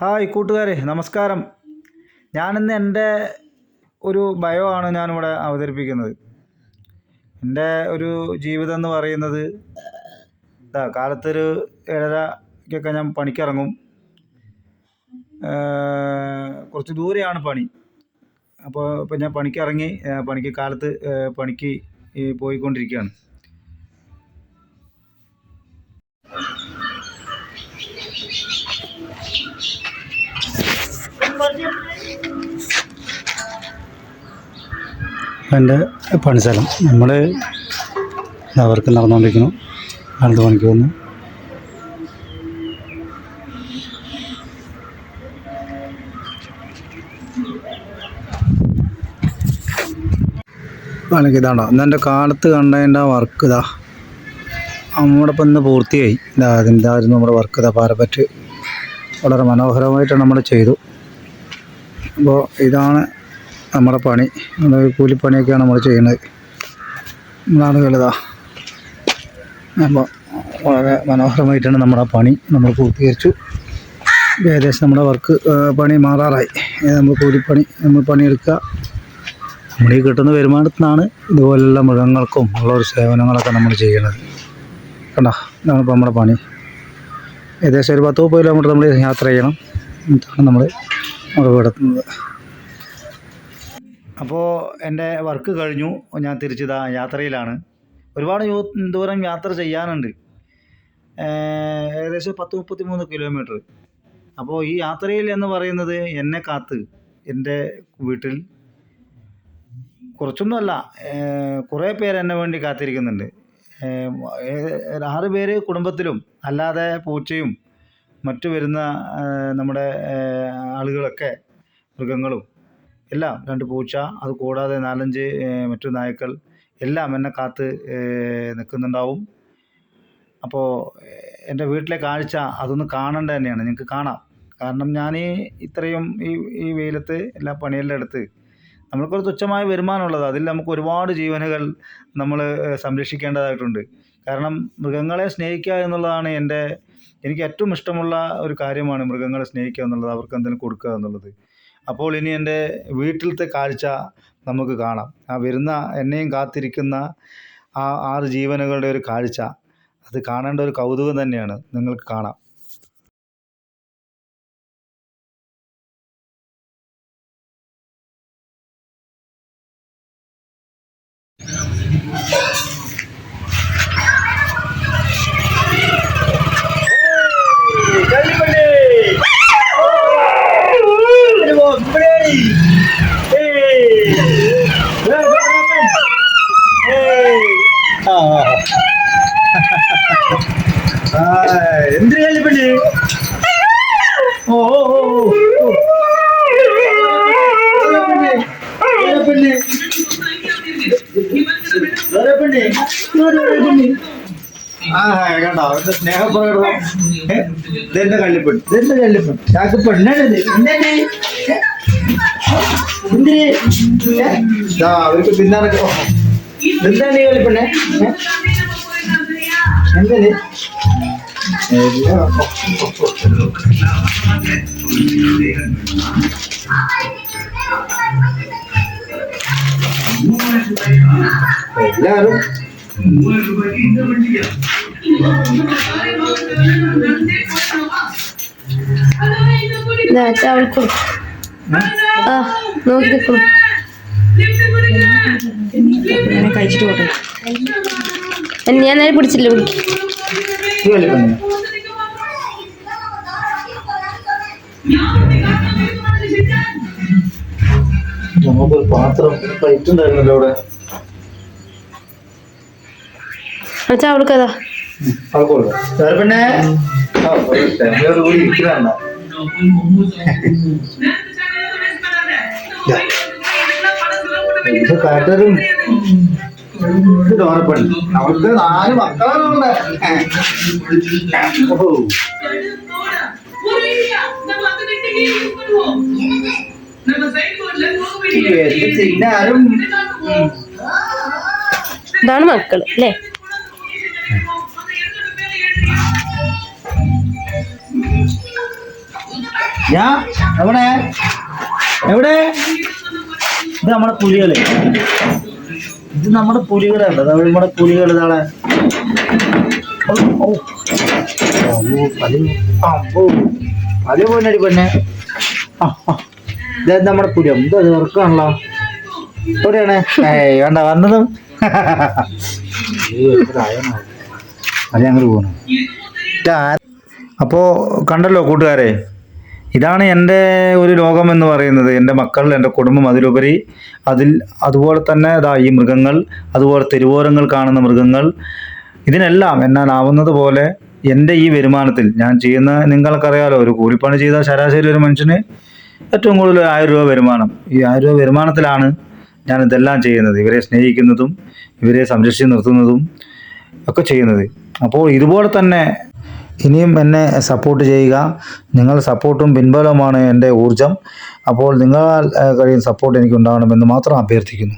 Hi കൂട്ടുകാരെ നമസ്കാരം. ഞാനിന്ന് എന്റെ ഒരു ഭയമാണ് ഞാനിവിടെ അവതരിപ്പിക്കുന്നത്. എന്റെ ഒരു ജീവിതം എന്ന് പറയുന്നത് ഇതാ കാലത്തൊരു ഏഴരയ്ക്കൊക്കെ ഞാൻ പണിക്കിറങ്ങും. കുറച്ച് ദൂരെയാണ് പണി. അപ്പോൾ ഇപ്പം ഞാൻ പണിക്കിറങ്ങി പണിക്ക് കാലത്ത് പണിക്ക് പോയിക്കൊണ്ടിരിക്കുകയാണ്. എന്റെ പണിസ്ഥലം. നമ്മൾ അവർക്ക് നടന്നുകൊണ്ടിരിക്കുന്നു അടുത്ത പണിക്ക് വന്നു. പണിക്ക് ഇതാണോ ഇന്നെന്റെ കാലത്ത് കണ്ടതിന്റെ വർക്ക് ഇതാ. നമ്മുടെ ഇപ്പം ഇന്ന് പൂർത്തിയായി. ഇതാ അതിന്റെ ആയിരുന്നു നമ്മുടെ വർക്ക് ഇതാ. പാരപ്പറ്റ് വളരെ മനോഹരമായിട്ട് നമ്മൾ ചെയ്തു. അപ്പോൾ ഇതാണ് നമ്മുടെ പണി. നമ്മുടെ കൂലിപ്പണിയൊക്കെയാണ് നമ്മൾ ചെയ്യുന്നത്. ആളുകളിതാ അപ്പോൾ വളരെ മനോഹരമായിട്ടാണ് നമ്മുടെ പണി നമ്മൾ പൂർത്തീകരിച്ചു. ഏകദേശം നമ്മുടെ വർക്ക് പണി മാറാറായി. നമ്മൾ കൂലിപ്പണി നമ്മൾ പണിയെടുക്കുക. നമ്മൾ ഈ കിട്ടുന്ന വരുമാനത്തിൽ നിന്നാണ് ഇതുപോലുള്ള മൃഗങ്ങൾക്കും ഉള്ള ഒരു സേവനങ്ങളൊക്കെ നമ്മൾ ചെയ്യണത് കണ്ടോ? ഇതാണ് ഇപ്പോൾ നമ്മുടെ പണി. ഏകദേശം ഒരു പത്ത് മുപ്പത് കിലോമീറ്റർ നമ്മൾ യാത്ര ചെയ്യണം. എന്നിട്ടാണ് നമ്മൾ നമ്മുടെ വീടെത്തുന്നത് അപ്പോൾ എന്റെ വർക്ക് കഴിഞ്ഞു. ഞാൻ തിരിച്ചിതാ യാത്രയിലാണ്. ഒരുപാട് ദൂരം യാത്ര ചെയ്യാനുണ്ട്. ഏകദേശം പത്ത് മുപ്പത്തി മൂന്ന് കിലോമീറ്റർ അപ്പോൾ ഈ യാത്രയിൽ എന്ന് പറയുന്നത് എന്നെ കാത്ത് എന്റെ വീട്ടിൽ. കുറച്ചൊന്നുമല്ല കുറേ പേര് എന്നെ വേണ്ടി കാത്തിരിക്കുന്നുണ്ട്. ആറ് പേര് കുടുംബത്തിലും അല്ലാതെ പൂച്ചയും മറ്റു വരുന്ന നമ്മുടെ ആളുകളൊക്കെ മൃഗങ്ങളും എല്ലാം രണ്ട് പൂച്ച അത് കൂടാതെ നാലഞ്ച് മറ്റു നായ്ക്കൾ എല്ലാം എന്നെ കാത്ത് നിൽക്കുന്നുണ്ടാവും. അപ്പോൾ എന്റെ വീട്ടിലെ കാഴ്ച അതൊന്ന് കാണേണ്ടത് തന്നെയാണ്. നിങ്ങൾക്ക് കാണാം. കാരണം ഞാൻ ഇത്രയും ഈ ഈ വെയിലത്ത് എല്ലാ പണിയെല്ലാം എടുത്ത് നമ്മൾക്കൊരു തുച്ഛമായ വരുമാനമുള്ളത് അതിൽ നമുക്ക് ഒരുപാട് ജീവനുകൾ നമ്മൾ സംരക്ഷിക്കേണ്ടതായിട്ടുണ്ട്. കാരണം മൃഗങ്ങളെ സ്നേഹിക്കുക എന്നുള്ളതാണ് എന്റെ എനിക്ക് ഏറ്റവും ഇഷ്ടമുള്ള ഒരു കാര്യമാണ് മൃഗങ്ങളെ സ്നേഹിക്കുക എന്നുള്ളത് അവർക്ക് എന്തെങ്കിലും കൊടുക്കുക എന്നുള്ളത്. അപ്പോൾ ഇനി എന്റെ വീട്ടിലത്തെ കാഴ്ച നമുക്ക് കാണാം. ആ വരുന്ന എന്നെയും കാത്തിരിക്കുന്ന ആ ആറ് ജീവനുകളുടെ ഒരു കാഴ്ച അത് കാണേണ്ട ഒരു കൗതുകം തന്നെയാണ് നിങ്ങൾക്ക് കാണാം. എന്തിനു കല്ലിപ്പള്ളി ഓ ഓ ഓ പെണ്ണ് പെണ്ണ് പെണ്ണ് ആ കണ്ടോ അവരുടെ സ്നേഹപ്രകടനം ഇതെന്റെ കള്ളിപ്പെണ്ണ് ഇതെന്റെ കള്ളിപ്പെണ്ണ് ചാക്ക് പെണ്ണാണിത് എന്തിന് എന്തിന് ആ അവർക്ക് തിന്നാനൊക്കെ എന്താണ് ഈ കളിപ്പെണ്ണെ എന്തിന് എല്ലാരും അവൾക്കും ആ നോക്കി നിൽക്കണം കഴിച്ചിട്ട് പോട്ടെ ഞാൻ നേരെ പിടിച്ചില്ല പിടിക്ക് നമുക്കൊരു പാത്രം പ്ലേറ്റ് ഉണ്ടായിരുന്നല്ലോ അവിടെ അച്ഛാ അവൾക്കതാ ആൾക്കോളൂ വേറെ പിന്നെ തേങ്ങയോട് കൂടി ഇരിക്കുന്നതാണ് ഇത്. കാട്ടരും ഡോറപ്പണി അവർക്ക് നാല് മക്കളാണ് ഓ എന്ത് ചെയ്യാനും ഇതാണ് മക്കൾ അല്ലേ? ഞാ എവിടെ? എവിടെ? ഇത് നമ്മുടെ പുലികൾ. ഇത് നമ്മുടെ പുലികളാണ് അതായത് നമ്മുടെ പുലികൾ ഇതാളെ. അമ്പോ. പലി പെണ്ണെ. ഇത് നമ്മുടെ പുലി. എന്തോ അത് ഇറക്കാണല്ലോ എവിടെയാണ് ഏയ് വേണ്ട വന്നതും. അത് ഞങ്ങൾ പോകണം അപ്പോൾ കണ്ടല്ലോ കൂട്ടുകാരെ. ഇതാണ് എന്റെ ഒരു ലോകം എന്ന് പറയുന്നത്. എന്റെ മക്കൾ എന്റെ കുടുംബം അതിലുപരി അതിൽ അതുപോലെ തന്നെ ഇതാ ഈ മൃഗങ്ങൾ അതുപോലെ തെരുവോരങ്ങൾ കാണുന്ന മൃഗങ്ങൾ ഇതിനെല്ലാം എന്നാലാവുന്നത് പോലെ എന്റെ ഈ വരുമാനത്തിൽ ഞാൻ ചെയ്യുന്ന നിങ്ങൾക്കറിയാലോ ഒരു കൂലിപ്പണി ചെയ്ത ശരാശരി ഒരു മനുഷ്യന് ഏറ്റവും കൂടുതൽ ആയിരം രൂപ വരുമാനം. ഈ ആയിരം രൂപ വരുമാനത്തിലാണ് ഞാൻ ഇതെല്ലാം ചെയ്യുന്നത്. ഇവരെ സ്നേഹിക്കുന്നതും ഇവരെ സംരക്ഷിച്ച് നിർത്തുന്നതും ഒക്കെ ചെയ്യുന്നത്. അപ്പോൾ ഇതുപോലെ തന്നെ ഇനിയും എന്നെ സപ്പോർട്ട് ചെയ്യുക. നിങ്ങൾ സപ്പോർട്ടും പിൻബലവുമാണ് എന്റെ ഊർജം അപ്പോൾ നിങ്ങൾ കഴിയുന്ന സപ്പോർട്ട് എനിക്ക് ഉണ്ടാകണമെന്ന് മാത്രം അഭ്യർത്ഥിക്കുന്നു.